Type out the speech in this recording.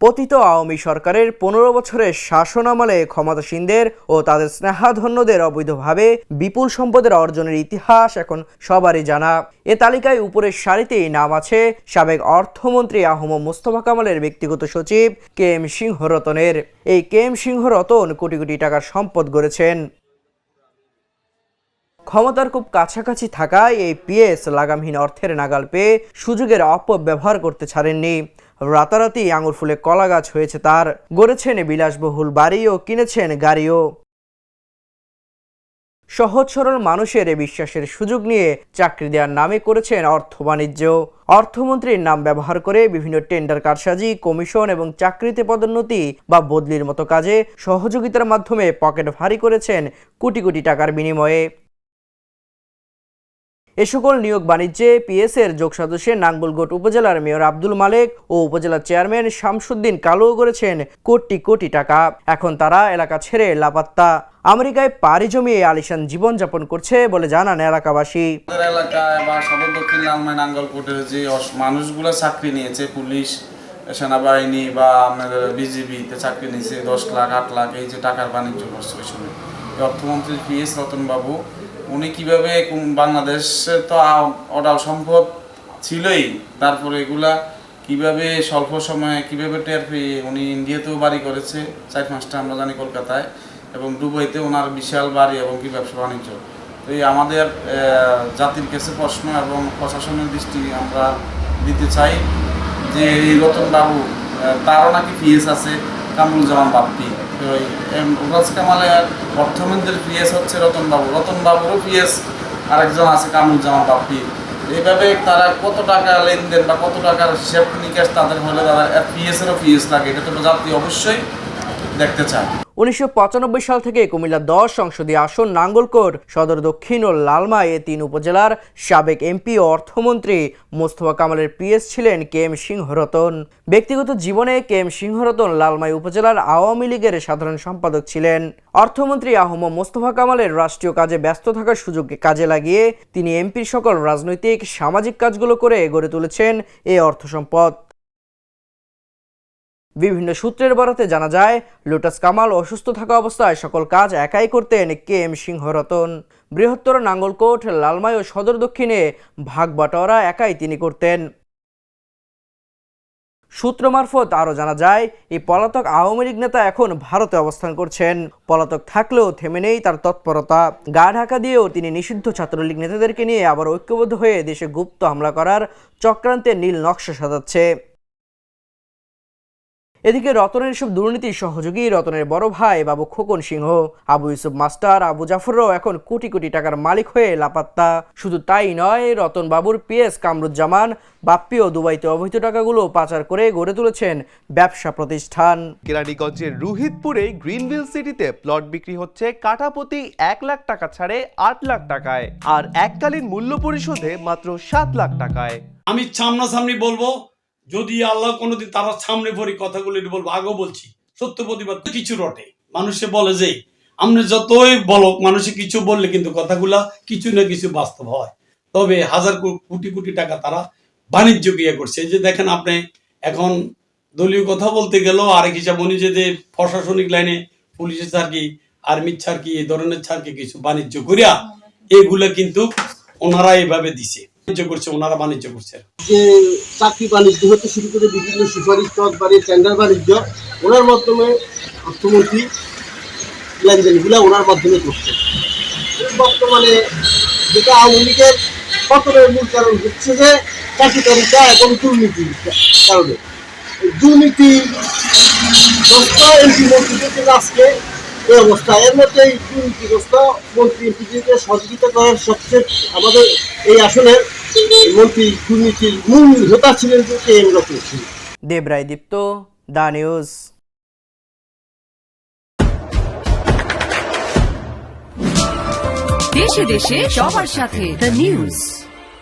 পতিত আওয়ামী সরকারের পনেরো বছরের শাসনামলে ক্ষমতাসীনদের ও তাদের স্নেহাধন্যদের অবৈধভাবে বিপুল সম্পদের অর্জনের ইতিহাস এখন সবারই জানা। এ তালিকায় উপরের সারিতেই নাম আছে সাবেক অর্থমন্ত্রী আহম মোস্তফা কামালের ব্যক্তিগত সচিব কে এম সিংহ রতনের। এই কে এম সিংহ রতন কোটি কোটি টাকার সম্পদ গড়েছেন। ক্ষমতার খুব কাছাকাছি থাকায় এই পিএস লাগামহীন অর্থের নাগাল পেয়ে সুযোগের অপব্যবহার করতে ছাড়েননি। রাতারাতি আঙুর ফুলে কলা গাছ হয়েছে তার। গড়েছেন বিলাসবহুল বাড়িও কিনেছেন গাড়িও। সহজ সরল মানুষের বিশ্বাসের সুযোগ নিয়ে চাকরি দেওয়ার নামে করেছেন অর্থ বাণিজ্য। অর্থমন্ত্রীর নাম ব্যবহার করে বিভিন্ন টেন্ডার কারসাজি, কমিশন এবং চাকরিতে পদোন্নতি বা বদলির মতো কাজে সহযোগিতার মাধ্যমে পকেট ভারী করেছেন কোটি কোটি টাকার বিনিময়ে। এ সকল নিয়োগ বাণিজ্যে পিএস এর যোগ সদস্যে নাঙ্গলগোট উপজেলার মেয়র আব্দুল মালেক ও উপজেলার চেয়ারম্যান শামসুদ্দিন কালো করেছেন কোটি কোটি টাকা। এখন তারা এলাকা ছেড়ে লাপাত্তা। আমেরিকায় পাড়ি জমিয়ে আলিশান জীবনযাপন করছে বলে জানান এলাকাবাসী। এলাকায় বা সদর দক্ষিণ লালমাই নাঙ্গলকোটের যে মানুষগুলো চাকরি নিয়েছে, পুলিশ, সেনাবাহিনী বা আমাদের বিজিবিতে চাকরি নিয়েছে, দশ লাখ, আট লাখ, এই যে টাকার বাণিজ্য করছে ওই সময়। অর্থমন্ত্রী পি এস রতনবাবু উনি কীভাবে বাংলাদেশে তো অডাল সম্পদ ছিলই। তারপরে এগুলা কীভাবে স্বল্প সময়ে কীভাবে টের পেয়ে উনি ইন্ডিয়াতেও বাড়ি করেছে, চার পাঁচটা আমরা জানি কলকাতায়, এবং দুবাইতে ওনার বিশাল বাড়ি এবং কি ব্যবসা বাণিজ্য। তো এই আমাদের জাতির কাছে প্রশ্ন এবং প্রশাসনের দৃষ্টি আমরা দিতে চাই যে এই রতন বাবু তারও নাকি পিএস আছে কামরুল জামান বাপ্পি। এই এম, উরাজ কামালের অর্থমন্ত্রীর পিএস হচ্ছে রতন বাবু রতন বাবুরও পিএস আরেকজন আছে কামরুল জামান বাপ্পি। এইভাবে তারা কত টাকা লেনদেন বা কত টাকার হিসাব নিকাশ তাদের হলে তারা পিএস এরও পিএস লাগে। এটা তো জাতি অবশ্যই দেখতে চায়। উনিশশো পঁচানব্বই সাল থেকে কুমিল্লা দশ সংসদীয় আসন নাঙ্গলকোট সদর দক্ষিণ ও লালমা এ তিন উপজেলার সাবেক এমপি ও অর্থমন্ত্রী মোস্তফা কামালের পিএস ছিলেন কে এম সিংহরতন। ব্যক্তিগত জীবনে কে এম সিংহরতন লালমাই উপজেলার আওয়ামী লীগের সাধারণ সম্পাদক ছিলেন। অর্থমন্ত্রী আহম মোস্তফা কামালের রাষ্ট্রীয় কাজে ব্যস্ত থাকার সুযোগকে কাজে লাগিয়ে তিনি এমপির সকল রাজনৈতিক, সামাজিক কাজগুলো করে গড়ে তুলেছেন এই অর্থ সম্পদ। বিভিন্ন সূত্রের বরাতে জানা যায়, লোটাস কামাল অসুস্থ থাকা অবস্থায় সকল কাজ একাই করতেন কে এম সিংহরতন। বৃহত্তর নাঙ্গলকোট, লালমাই ও সদর দক্ষিণে ভাগ বাটোয়ারা একাই তিনি করতেন। সূত্র মারফত আরও জানা যায়, এই পলাতক আওয়ামী লীগ নেতা এখন ভারতে অবস্থান করছেন। পলাতক থাকলেও থেমে নেই তার তৎপরতা। গা ঢাকা দিয়েও তিনি নিষিদ্ধ ছাত্রলীগ নেতাদেরকে নিয়ে আবার ঐক্যবদ্ধ হয়ে দেশে গুপ্ত হামলা করার চক্রান্তে নীল নকশা সাজাচ্ছে। এদিকে রতনের সব দুর্নীতির সহযোগী রতনের বড় ভাই বাবু খোকন সিংহ আবু ইউসুফ মাস্টার আবু জাফররাও এখন কোটি কোটি টাকার মালিক হয়ে লাপাত্তা। শুধু তাই নয় রতন বাবুর পিএস কামরুজ্জামান বাপ্পিও দুবাইতে অবৈধ টাকাগুলো পাচার করে গড়ে তুলেছেন ব্যবসা প্রতিষ্ঠান। কেরানীগঞ্জের রুহিতপুরে গ্রিনভিল সিটিতে প্লট বিক্রি হচ্ছে কাঠাপতি এক লাখ টাকা ছাড়ে আট লাখ টাকায় আর এককালীন মূল্য পরিশোধে মাত্র সাত লাখ টাকায়। আমি সামনাসামনি বলব যদি আল্লাহ কোনোদিন তারা সামনে পড়ি কথাগুলো বলব, আগেও বলছি, সত্য প্রতিবাদ কিছু রটে। মানুষে বলে যে আমরা যতই বলক, মানুষে কিছু বললে কিন্তু কথাগুলা কিছু না কিছু বাস্তব হয়। তবে হাজার কোটি কোটি টাকা তারা বাণিজ্য ইয়ে করছে। যে দেখেন আপনি, এখন দলীয় কথা বলতে গেলেও আরেক হিসাব, উনি যে প্রশাসনিক লাইনে পুলিশের ছাড়কি, আর্মির ছাড়কি, এই ধরনের ছাড়কি কিছু বাণিজ্য করিয়া, এগুলা কিন্তু ওনারা এভাবে দিছে। বাণিজ্য করছে, ওনারা বাণিজ্য করছে। যে চাকরি বাণিজ্য হতে শুরু করে বিভিন্ন সুপারিশ পদ বাড়িয়ে টেন্ডার বাণিজ্য, ওনার মাধ্যমে অর্থমন্ত্রী লেনদেনগুলো ওনার মাধ্যমে করছে। বর্তমানে যেটা আওয়ামী লীগের পতনের মূল কারণ হচ্ছে যে চাকরি তালিকা এবং দুর্নীতির কারণে। দুর্নীতি গ্রস্ত এমপি মন্ত্রীদের আজকে এই অবস্থা। এর মধ্যে এই দুর্নীতিগ্রস্ত মন্ত্রী এমপিদেরকে সহযোগিতা করার সবচেয়ে আমাদের এই আসনের মন্ত্রী দুর্নীতির মূল হোতা ছিলেন K M Ratan Singh. Debroy Dipta the news. দেশে দেশে সবার সাথে দ্য নিউজ।